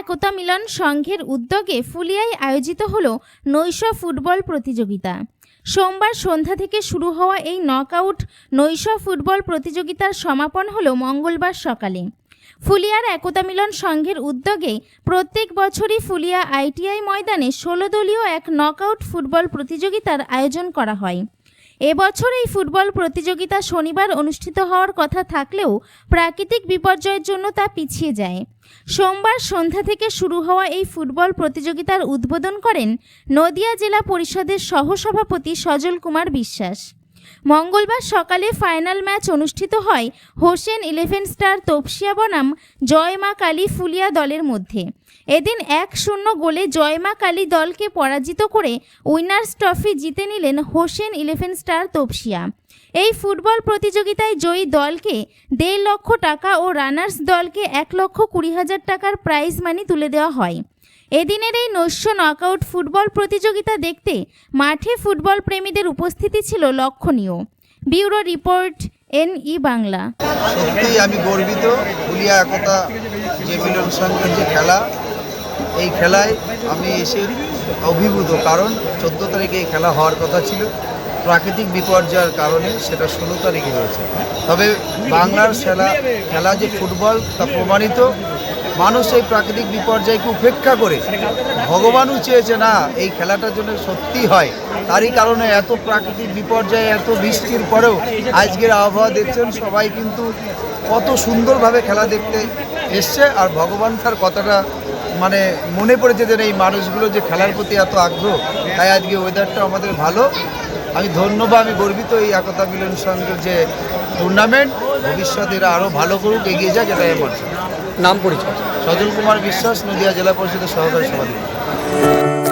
একতা মিলন সংঘের উদ্যোগে ফুলিয়ায় আয়োজিত হল নৈশ ফুটবল প্রতিযোগিতা। সোমবার সন্ধ্যা থেকে শুরু হওয়া এই নকআউট নৈশ ফুটবল প্রতিযোগিতার সমাপন হল মঙ্গলবার সকালে। ফুলিয়ার একতা মিলন সংঘের উদ্যোগে প্রত্যেক বছরই ফুলিয়া আইটিআই ময়দানে ষোলো দলীয় এক নকআউট ফুটবল প্রতিযোগিতার আয়োজন করা হয়। এবছর এই ফুটবল প্রতিযোগিতা শনিবার অনুষ্ঠিত হওয়ার কথা থাকলেও প্রাকৃতিক বিপর্যয়ের জন্য তা পিছিয়ে যায়। সোমবার সন্ধ্যা থেকে শুরু হওয়া এই ফুটবল প্রতিযোগিতার উদ্বোধন করেন নদিয়া জেলা পরিষদের সহসভাপতি সজল কুমার বিশ্বাস। মঙ্গলবার সকালে ফাইনাল ম্যাচ অনুষ্ঠিত হয় হোসেন ইলেভেন স্টার তপসিয়া বনাম, জয় মা কালী ফুলিয়া দলের মধ্যে। এদিন এক শূন্য গোলে জয় মা কালী দলকে পরাজিত করে উইনার্স ট্রফি জিতে নিলেন হোসেন ইলেভেন স্টার তপসিয়া। এই ফুটবল প্রতিযোগিতায় জয়ী দলকে দেড় লক্ষ টাকা ও রানার্স দলকে এক লক্ষ কুড়ি হাজার টাকার প্রাইজ মানি তুলে দেওয়া হয়। এদিনের এই নৈশ নকআউট ফুটবল প্রতিযোগিতা দেখতে মাঠে ফুটবল প্রেমীদের উপস্থিতি ছিল লক্ষণীয়। Bureau report, NE Bangla. সত্যিই আমি গর্বিত। হুলিয়া একতা যে মিলন সংঘের যে খেলা, এই খেলায় আমি এসে অভিভূত। কারণ চোদ্দ তারিখে এই খেলা হওয়ার কথা ছিল। প্রাকৃতিক বিপর্যয়ের কারণে সেটা ষোলো তারিখে হয়েছে। তবে বাংলার খেলা খেলা যে ফুটবল, তা প্রমাণিত। মানুষ এই প্রাকৃতিক বিপর্যয়কে উপেক্ষা করে। ভগবানও চেয়েছে, না, এই খেলাটার জন্য সত্যি হয়। তারই কারণে এত প্রাকৃতিক বিপর্যয়, এত বৃষ্টির পরেও আজকের আবহাওয়া দেখছেন সবাই কিন্তু কত সুন্দরভাবে খেলা দেখতে এসছে। আর ভগবান তার কথাটা মানে মনে পড়েছে যে, এই মানুষগুলো যে খেলার প্রতি এত আগ্রহ, তাই আজকে ওয়েদারটা আমাদের ভালো। আমি ধন্যবাদ, আমি গর্বিত এই একতা মিলন সঙ্গে যে টুর্নামেন্ট ভবিষ্যতে এরা আরও ভালো করুক, এগিয়ে যাক, এটাই আমার। নাম পরিচয়। সজল কুমার বিশ্বাস নদীয়া জেলা পরিষদের সহকারী সভাপতি।